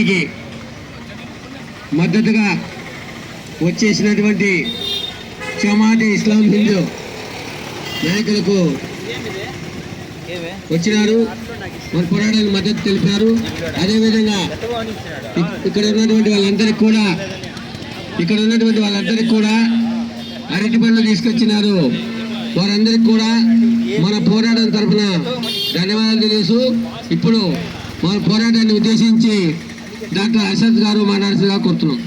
మన మద్దతుగా వచ్చేసినటువంటి జమాతే ఇస్లాం హిందూ నాయకులకు వచ్చినారు. మన పోరాటానికి మద్దతు తెలిపారు. అదేవిధంగా ఇక్కడ ఉన్నటువంటి వాళ్ళందరికీ కూడా ఇక్కడ ఉన్నటువంటి వాళ్ళందరికీ కూడా అరటి పనులు తీసుకొచ్చినారు. వారందరికీ కూడా మన పోరాటం తరఫున ధన్యవాదాలు తెలుసు ఇప్పుడు మన పోరాటాన్ని ఉద్దేశించి డాక్టర్ అర్షద్ గారు మాట్లాడుతుగా కోరుతున్నాం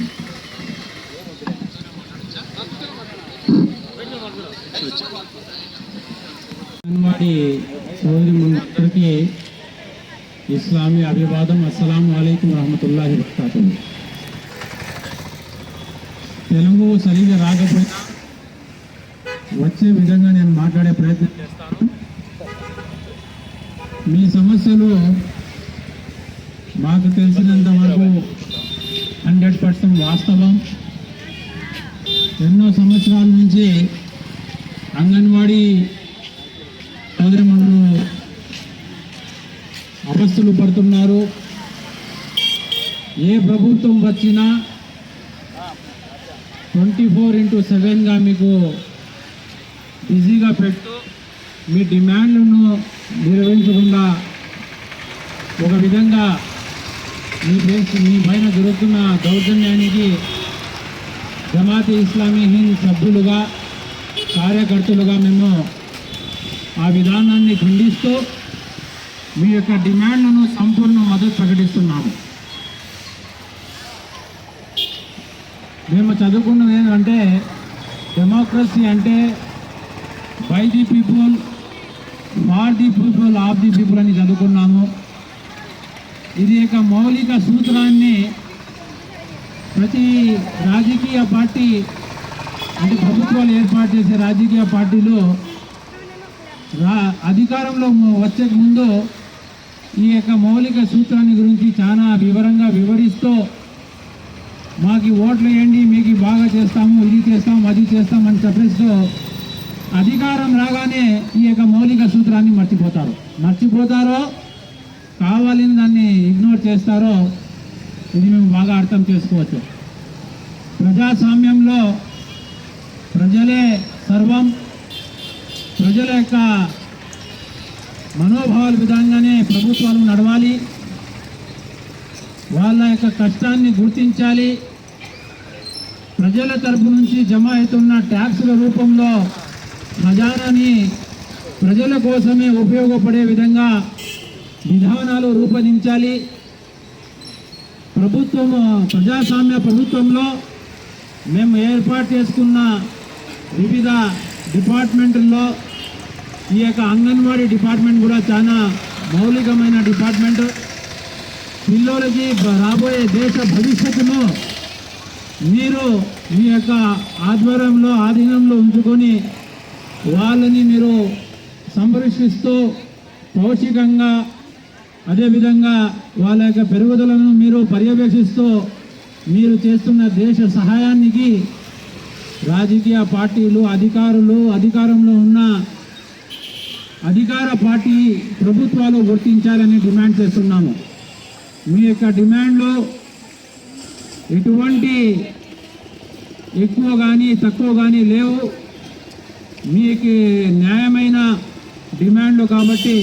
అంగన్వాడీ సోదరి ఇస్లామీ అభివాదం అస్సలం అయికం వరహమతుల్లాహి వబర్కాతు తెలుగు సరిగా రాకపోయినా వచ్చే విధంగా నేను మాట్లాడే ప్రయత్నం చేస్తాను. మీ సమస్యలు మాకు తెలిసినంత వాస్తవం ఎన్నో సంవత్సరాల నుంచి అంగన్వాడీ సోదరిమణులు అపస్సులు పడుతున్నారు. ఏ ప్రభుత్వం వచ్చినా ట్వంటీ ఫోర్ ఇంటూ సెవెన్గా మీకు బిజీగా పెట్టు. మీ డిమాండ్లను నిర్వహించకుండా ఒక విధంగా మీ ప్లేస్ మీ పైన జరుగుతున్న దౌర్జన్యానికి జమాత్ ఇస్లామీ హింద్ సభ్యులుగా కార్యకర్తలుగా మేము ఆ విధానాన్ని ఖండిస్తూ మీ యొక్క డిమాండ్లను సంపూర్ణ మద్దతు ప్రకటిస్తున్నాము. మేము చదువుకున్నది ఏంటంటే డెమోక్రసీ అంటే by the people for the people of the people అని చదువుకున్నాము. ఇది యొక్క మౌలిక సూత్రాన్ని ప్రతి రాజకీయ పార్టీ అంటే ప్రభుత్వాలు ఏర్పాటు చేసే రాజకీయ పార్టీలు రా అధికారంలో వచ్చే ముందు ఈ యొక్క మౌలిక సూత్రాన్ని గురించి చాలా వివరంగా వివరిస్తూ మాకు ఓట్లు వేయండి మీకు బాగా చేస్తాము ఇది చేస్తాం అది చేస్తాం అని చెప్పేస్తూ అధికారం రాగానే ఈ యొక్క మౌలిక సూత్రాన్ని మర్చిపోతారు. మర్చిపోతారో కావాలని దాన్ని ఇగ్నోర్ చేస్తారో ఇది మేము బాగా అర్థం చేసుకోవచ్చు. ప్రజాస్వామ్యంలో ప్రజలే సర్వం ప్రజల యొక్క మనోభావాల విధంగానే ప్రభుత్వాలు నడవాలి. వాళ్ళ యొక్క కష్టాన్ని గుర్తించాలి. ప్రజల తరపు నుంచి జమ అవుతున్న ట్యాక్సుల రూపంలో ఖజానాని ప్రజల కోసమే ఉపయోగపడే విధంగా విధానాలు రూపొందించాలి. ప్రభుత్వము ప్రజాస్వామ్య ప్రభుత్వంలో మేము ఏర్పాటు చేసుకున్న వివిధ డిపార్ట్మెంట్ల్లో ఈ యొక్క అంగన్వాడీ డిపార్ట్మెంట్ కూడా చాలా మౌలికమైన డిపార్ట్మెంట్. పిల్లలకి రాబోయే దేశ భవిష్యత్తును మీరు మీ యొక్క ఆధ్వర్యంలో ఆధీనంలో ఉంచుకొని వాళ్ళని మీరు సంరక్షిస్తూ పౌష్టికంగా అదేవిధంగా వాళ్ళ యొక్క పెరుగుదలను మీరు పర్యవేక్షిస్తూ మీరు చేస్తున్న దేశ సహాయానికి రాజకీయ పార్టీలు అధికారులు అధికారంలో ఉన్న అధికార పార్టీ ప్రభుత్వాలు గుర్తించాలని డిమాండ్ చేస్తున్నాము. మీ యొక్క డిమాండ్లు ఎటువంటి ఎక్కువ కానీ తక్కువ కానీ లేవు. మీకు న్యాయమైన డిమాండ్లు కాబట్టి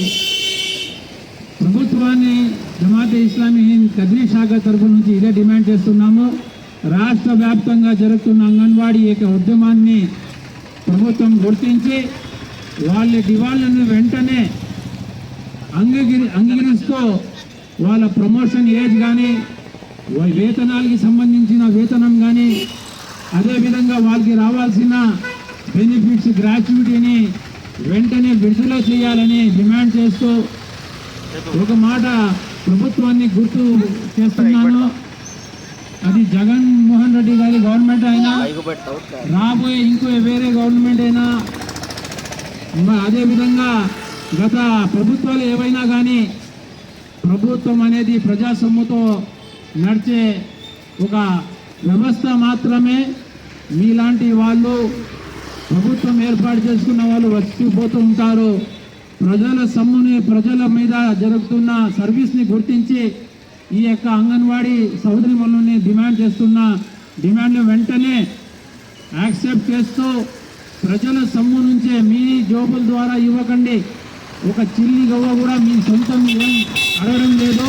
ప్రభుత్వాన్ని జమాతే ఇస్లామీ హింద్ శాఖ తరఫు నుంచి ఇదే డిమాండ్ చేస్తున్నాము. రాష్ట్ర వ్యాప్తంగా జరుగుతున్న అంగన్వాడీ యొక్క ఉద్యమాన్ని ప్రభుత్వం గుర్తించి వాళ్ళ దివాళ్ళను వెంటనే అంగీకరి అంగీకరిస్తూ వాళ్ళ ప్రమోషన్ ఏజ్ కానీ వేతనాలకి సంబంధించిన వేతనం కానీ అదేవిధంగా వాళ్ళకి రావాల్సిన బెనిఫిట్స్ గ్రాట్యుటీని వెంటనే విడుదల చేయాలని డిమాండ్ చేస్తూ ఒక మాట ప్రభుత్వాన్ని గుర్తు చేస్తున్నాను. అది జగన్ మోహన్ రెడ్డి గారి గవర్నమెంట్ అయినా రాబోయే ఇంకో వేరే గవర్నమెంట్ అయినా అదేవిధంగా గత ప్రభుత్వాలు ఏవైనా కానీ ప్రభుత్వం అనేది ప్రజా సొమ్ముతో నడిచే ఒక వ్యవస్థ మాత్రమే మీలాంటి వాళ్ళు ప్రభుత్వం ఏర్పాటు చేసుకున్న వాళ్ళు వచ్చిపోతూ ఉంటారు. ప్రజల సమ్ముని ప్రజల మీద జరుగుతున్న సర్వీస్ని గుర్తించి ఈ యొక్క అంగన్వాడీ సోదరి మనల్ని డిమాండ్ చేస్తున్న డిమాండ్లు వెంటనే యాక్సెప్ట్ చేస్తూ ప్రజల సమ్ము నుంచే మీ జోబుల ద్వారా ఇవ్వకండి. ఒక చిల్లి గవ్వ కూడా మీ సొంతం ఏం అడగడం లేదు.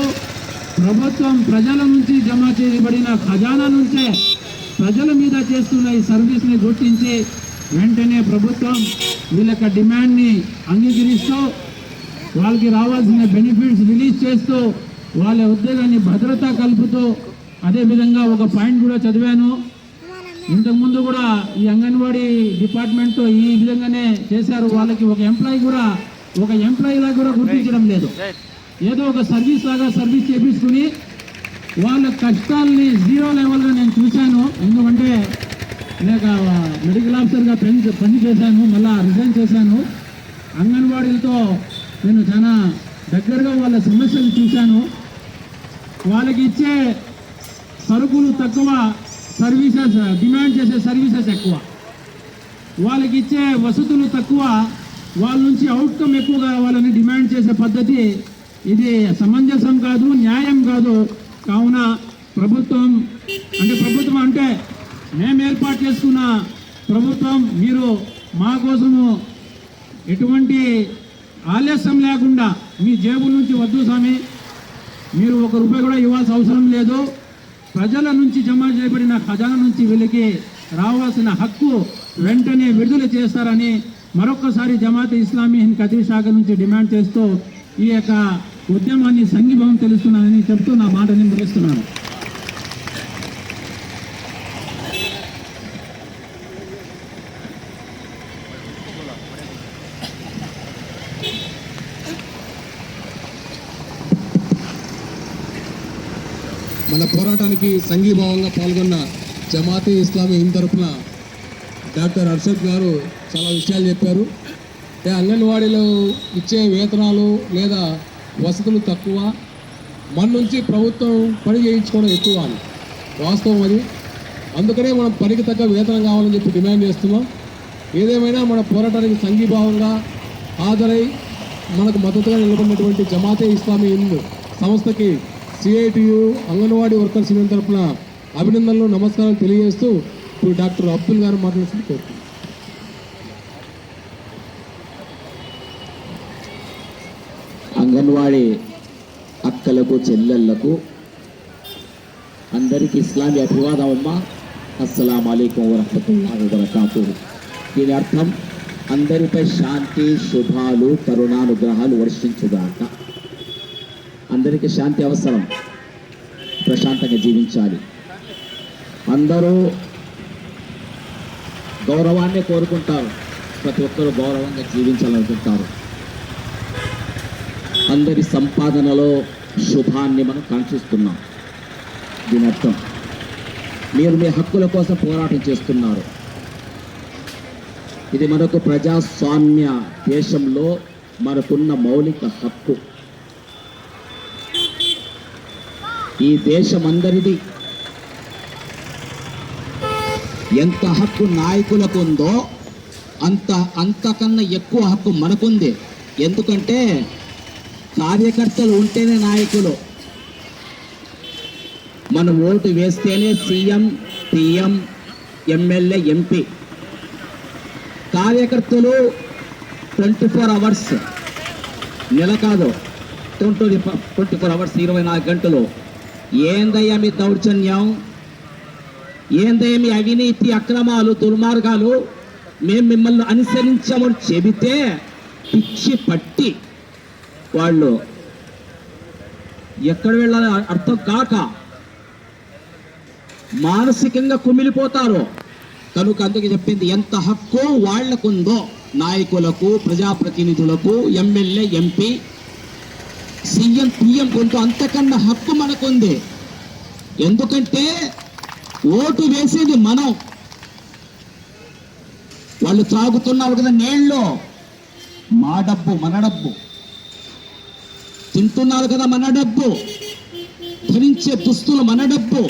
ప్రభుత్వం ప్రజల నుంచి జమ చేయబడిన ఖజానా నుంచే ప్రజల మీద చేస్తున్న ఈ సర్వీస్ని గుర్తించి వెంటనే ప్రభుత్వం వీళ్ళ యొక్క డిమాండ్ని అంగీకరిస్తూ వాళ్ళకి రావాల్సిన బెనిఫిట్స్ రిలీజ్ చేస్తూ వాళ్ళ ఉద్యోగాన్ని భద్రత కలుపుతూ అదేవిధంగా ఒక పాయింట్ కూడా చదివాను. ఇంతకుముందు కూడా ఈ అంగన్వాడీ డిపార్ట్మెంట్తో ఈ విధంగానే చేశారు. వాళ్ళకి ఒక ఎంప్లాయీ కూడా ఒక ఎంప్లాయీలా కూడా గుర్తించడం లేదు. ఏదో ఒక సర్వీస్ లాగా సర్వీస్ చేపించుకుని వాళ్ళ కష్టాలని జీరో లెవెల్లో నేను చూశాను. ఎందుకంటే అనేక మెడికల్ ఆఫీసర్గా పని పని చేశాను మళ్ళా రిజైన్ చేశాను. అంగన్వాడీలతో నేను చాలా దగ్గరగా వాళ్ళ సమస్యలు చూశాను. వాళ్ళకి ఇచ్చే సరుకులు తక్కువ సర్వీసెస్ డిమాండ్ చేసే సర్వీసెస్ ఎక్కువ. వాళ్ళకి ఇచ్చే వసతులు తక్కువ వాళ్ళ నుంచి అవుట్కమ్ ఎక్కువ కావాలని డిమాండ్ చేసే పద్ధతి ఇది సమంజసం కాదు న్యాయం కాదు. కావున ప్రభుత్వం అంటే ప్రభుత్వం అంటే మేము ఏర్పాటు చేసుకున్న ప్రభుత్వం మీరు మా కోసము ఎటువంటి ఆలస్యం లేకుండా మీ జేబుల నుంచి వద్దు స్వామి. మీరు ఒక రూపాయి కూడా ఇవ్వాల్సిన అవసరం లేదు. ప్రజల నుంచి జమ చేయబడిన ఖజానా నుంచి వీళ్ళకి రావాల్సిన హక్కు వెంటనే విడుదల చేస్తారని మరొకసారి జమాత్ ఇస్లామీ హింద్ కతీర్ శాఖ నుంచి డిమాండ్ చేస్తూ ఈ యొక్క ఉద్యమాన్ని సంఘీభావం తెలుస్తున్నానని చెప్తూ నా మాటని ముగిస్తున్నాను మన పోరాటానికి సంఘీభావంగా పాల్గొన్న జమాతే ఇస్లామీ హింద్ తరఫున డాక్టర్ అర్షద్ గారు చాలా విషయాలు చెప్పారు. అంగన్వాడీలో ఇచ్చే వేతనాలు లేదా వసతులు తక్కువ మన నుంచి ప్రభుత్వం పని చేయించుకోవడం ఎక్కువ అని. వాస్తవం అది. అందుకనే మనం పనికి తగ్గ వేతనం కావాలని చెప్పి డిమాండ్ చేస్తున్నాం. ఏదేమైనా మన పోరాటానికి సంఘీభావంగా హాజరై మనకు మద్దతుగా నిలబడినటువంటి జమాతే ఇస్లామీ హింద్ సంస్థకి సిఐటియు అంగన్వాడీ వర్కర్స్ యూనియన్ తరఫున అభినందనలు నమస్కారం తెలియజేస్తూ ఇప్పుడు డాక్టర్ అబ్దుల్ గారు మాట్లాడుతుంది కోరుతున్నాను అంగన్వాడీ అక్కలకు చెల్లెళ్ళకు అందరికీ ఇస్లామీ అభివాదం అమ్మ. అస్సలం అయికం వరహతుల్లాహి దీని అర్థం అందరిపై శాంతి శుభాలు కరుణానుగ్రహాలు వర్షించుగాక. అందరికీ శాంతి అవసరం. ప్రశాంతంగా జీవించాలి. అందరూ గౌరవాన్ని కోరుకుంటారు. ప్రతి ఒక్కరూ గౌరవంగా జీవించాలనుకుంటారు. అందరి సంపాదనలో శుభాన్ని మనం కాంక్షిస్తున్నాం. దీని అర్థం మీరు మీ హక్కుల కోసం పోరాటం చేస్తున్నారు. ఇది మనకు ప్రజాస్వామ్య దేశంలో మనకున్న మౌలిక హక్కు. ఈ దేశం అందరిది ఎంత హక్కు నాయకులకు ఉందో అంత అంతకన్నా ఎక్కువ హక్కు మనకుంది. ఎందుకంటే కార్యకర్తలు ఉంటేనే నాయకులు. మనం ఓటు వేస్తేనే సీఎం పిఎం ఎమ్మెల్యే ఎంపీ. కార్యకర్తలు ట్వంటీ ఫోర్ అవర్స్. నెల కాదు ట్వంటీ ట్వంటీ ఫోర్ అవర్స్ ఇరవై నాలుగు గంటలు. ఏందయ్యా మీ దౌర్జన్యం? ఏందయ్యా మీ అవినీతి అక్రమాలు దుర్మార్గాలు? మేము మిమ్మల్ని అనుసరించామని చెబితే పిచ్చి పట్టి వాళ్ళు ఎక్కడ వెళ్ళాలి అర్థం కాక మానసికంగా కుమిలిపోతారు. కనుక అందుకే చెప్పింది ఎంత హక్కు వాళ్ళకుందో నాయకులకు ప్రజాప్రతినిధులకు ఎమ్మెల్యే ఎంపీ సీఎం పిఎం కొంత అంతకన్నా హక్కు మనకుంది. ఎందుకంటే ఓటు వేసేది మనం. వాళ్ళు త్రాగుతున్నారు కదా నీళ్ళు. మా డబ్బు మన డబ్బు. తింటున్నారు కదా మన డబ్బు. ధరించే దుస్తులు మన డబ్బు.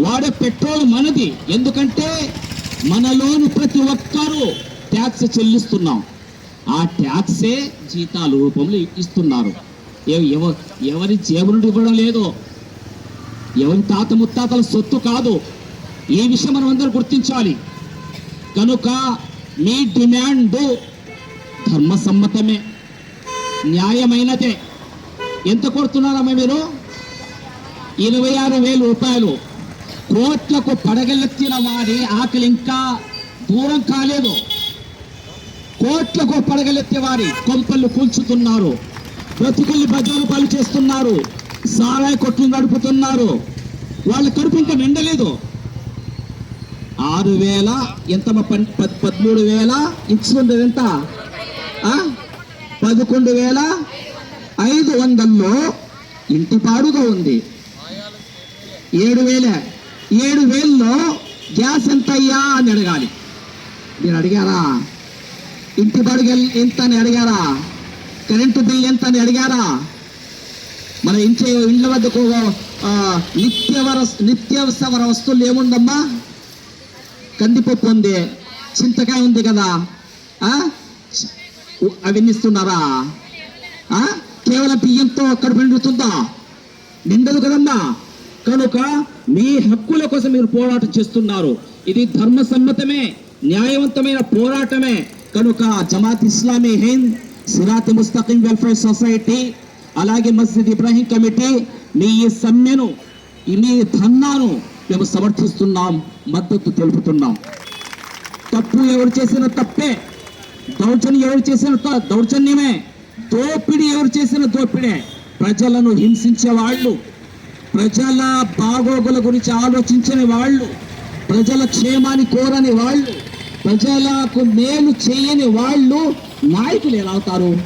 వాడే పెట్రోల్ మనది. ఎందుకంటే మనలోని ప్రతి ఒక్కరూ ట్యాక్స్ చెల్లిస్తున్నాం. ఆ ట్యాక్సే జీతాల రూపంలో ఇస్తున్నారు. ఎవరి జేబు నుండి ఇవ్వడం లేదు. ఎవరి తాత ముత్తాతల సొత్తు కాదు. ఈ విషయం మనం అందరూ గుర్తించాలి. కనుక మీ డిమాండ్ ధర్మసమ్మతమే. న్యాయమైనదే. ఎంత కొడుతున్నారమ్మా మీరు? ఇరవై ఆరు వేల రూపాయలు. కోట్లకు పడగలెత్తిన వారి ఆకలి ఇంకా దూరం కాలేదు. కోట్లకు పడగలెత్తే వారి కొంపలు కూల్చుతున్నారు. బ్రతుకుల్ని బజారు పాలు చేస్తున్నారు సారాయి కొట్లు నడుపుతున్నారు. వాళ్ళ కడుపు ఇంకా నిండలేదు. ఆరు వేల ఎంత పదమూడు వేల ఇచ్చుకుంది ఎంత? పదకొండు వేల ఐదు వందల్లో ఇంటి పాడుగా ఉంది. ఏడు వేల ఏడు వేల్లో గ్యాస్ ఎంత అయ్యా అని అడగాలి. మీరు అడిగారా ఇంటి బాడుగ ఎంత అని అడిగారా కరెంటు బిల్ ఎంత అని అడిగారా? మన ఇంటి ఇండ్ల వద్దకు నిత్యవర నిత్యావసర వస్తువులు ఏముందమ్మా? కందిపప్పు ఉంది చింతకాయ ఉంది కదా ఆ? అవన్నీ ఇస్తున్నారా? కేవలం బియ్యంతో అక్కడ నిండుతుందా? నిండదు కదమ్మా. కనుక మీ హక్కుల కోసం మీరు పోరాటం చేస్తున్నారు. ఇది ధర్మ సమ్మతమే న్యాయవంతమైన పోరాటమే. కనుక జమాత్ ఇస్లామీ హింద్ సిరాత్ ముస్తకిం వెల్ఫేర్ సొసైటీ అలాగే మస్జిద్ ఇబ్రాహీం కమిటీ మీ ఈ సమ్మెను ఈ మీ మేము సమర్థిస్తున్నాం మద్దతు తెలుపుతున్నాం. తప్పు ఎవరు చేసిన తప్పే దౌర్జన్యం ఎవరు చేసిన దౌర్జన్యమే దోపిడీ ఎవరు చేసిన దోపిడే. ప్రజలను హింసించే వాళ్ళు ప్రజల బాగోగుల గురించి ఆలోచించని వాళ్ళు ప్రజల క్షేమాన్ని కోరని వాళ్ళు ప్రజలకు మేలు చేయని వాళ్ళు నాయకులు ఎలా అవుతారు?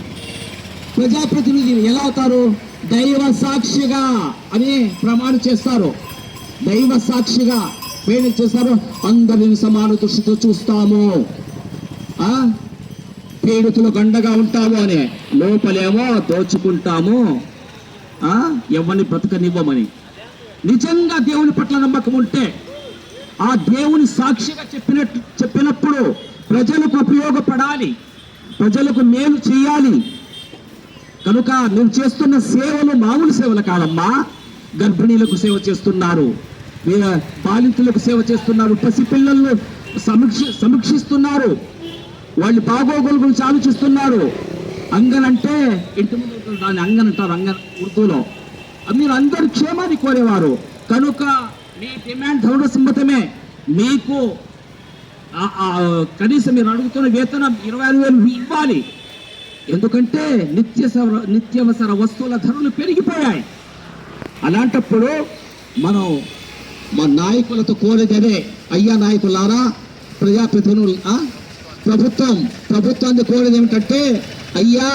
ప్రజాప్రతినిధులు ఎలా అవుతారు? దైవ సాక్షిగా అని ప్రమాణం చేస్తారు. దైవ సాక్షిగా పేరు చేస్తారు అందరిని సమాన దృష్టితో చూస్తాము. పీడితులు గండగా ఉంటాము అని లోపలేమో దోచుకుంటాము. ఎవరిని బ్రతకనివ్వమని. నిజంగా దేవుని పట్ల నమ్మకం ఉంటే ఆ దేవుని సాక్షిగా చెప్పినట్టు చెప్పినప్పుడు ప్రజలకు ఉపయోగపడాలి. ప్రజలకు మేలు చేయాలి. కనుక మీరు చేస్తున్న సేవలు మామూలు సేవలు కాదమ్మా. గర్భిణీలకు సేవ చేస్తున్నారు. బాలింతులకు సేవ చేస్తున్నారు. పసిపిల్లలను సమీక్ష సమీక్షిస్తున్నారు. వాళ్ళు బాగోగుల గురించి ఆలోచిస్తున్నారు. అంగన్ అంటే ఇంటి ముందు దాన్ని అంగన్ అంటారు అంగన్ ఉర్దూలో. మీరు అందరు క్షేమాన్ని కోరేవారు. కనుక మీ డిమాండ్ ధౌర సమ్మతమే మీకు కనీసం మీరు అడుగుతున్న వేతనం ఇరవై ఐదు వేలు ఇవ్వాలి. ఎందుకంటే నిత్య నిత్యావసర వస్తువుల ధరలు పెరిగిపోయాయి. అలాంటప్పుడు మనం మా నాయకులతో కోరేది అయ్యా నాయకులారా ప్రజాప్రతినిధులు ప్రభుత్వం ప్రభుత్వాన్ని కోరేది ఏమిటంటే అయ్యా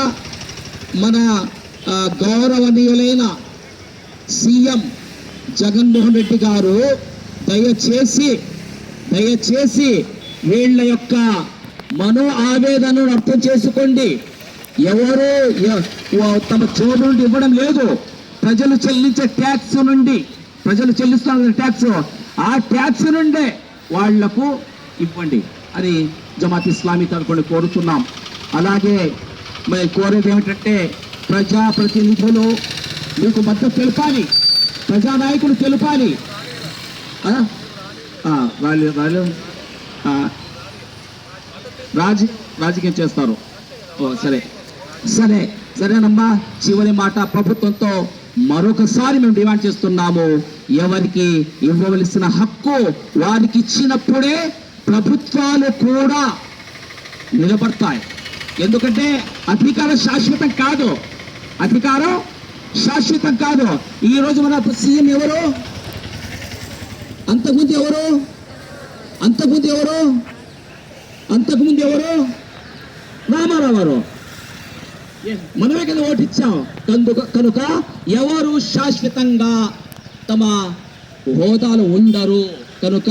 మన గౌరవనీయులైన సీఎం జగన్మోహన్ రెడ్డి గారు దయచేసి దయచేసి వీళ్ళ యొక్క మనో ఆవేదనను అర్థం చేసుకోండి. ఎవరు ఎ- తమ చోటు నుండి ఇవ్వడం లేదు. ప్రజలు చెల్లించే ట్యాక్స్ నుండి ప్రజలు చెల్లిస్తున్న ట్యాక్స్ ఆ ట్యాక్స్ నుండే వాళ్ళకు ఇవ్వండి. అని జమాత్ ఇస్లామీ తరపున కోరుతున్నాం అలాగే మరి కోరేది ఏమిటంటే ప్రజాప్రతినిధులు మీకు మద్దతు తెలపాలి. ప్రజానాయకులు తెలపాలి. వాళ్ళు వాళ్ళు రాజ రాజకీయం చేస్తారు? ఓ సరే. సరే సరేనమ్మా. చివరి మాట ప్రభుత్వంతో మరొకసారి మేము డిమాండ్ చేస్తున్నాము. ఎవరికి ఇవ్వవలసిన హక్కు వారికి ఇచ్చినప్పుడే ప్రభుత్వాలు కూడా నిలబడతాయి. ఎందుకంటే అధికారం శాశ్వతం కాదు. అధికారం శాశ్వతం కాదు. ఈ రోజు మన సీఎం ఎవరు? అంతకుముందు ఎవరు? అంతకుముందు ఎవరు? అంతకుముందు ఎవరు? రామారావు గారు. మనమే కదా ఓటిచ్చాం. కందుక కనుక ఎవరు శాశ్వతంగా తమ హోదాలు ఉండరు? కనుక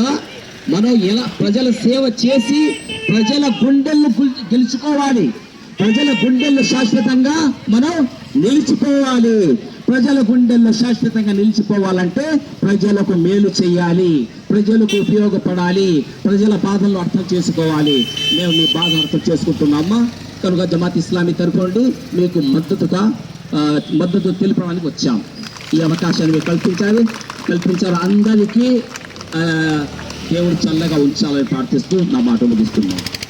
మనం ఎలా ప్రజల సేవ చేసి ప్రజల గుండెలను గెలుచుకోవాలి. ప్రజల గుండెల్లో శాశ్వతంగా మనం నిలిచిపోవాలి. ప్రజల గుండెల్లో శాశ్వతంగా నిలిచిపోవాలంటే ప్రజలకు మేలు చేయాలి. ప్రజలకు ఉపయోగపడాలి. ప్రజల బాధలను అర్థం చేసుకోవాలి. మేము మీ బాధ అర్థం చేసుకుంటున్నామా కనుక జమాత్ ఇస్లామీ తరపు మీకు మద్దతుగా మద్దతు తెలపడానికి వచ్చాం. ఈ అవకాశాన్ని మీరు కల్పించాలి. కల్పించాలి అందరికీ దేవుడు చల్లగా ఉంచాలని ప్రార్థిస్తూ నా మాట ముగిస్తున్నాను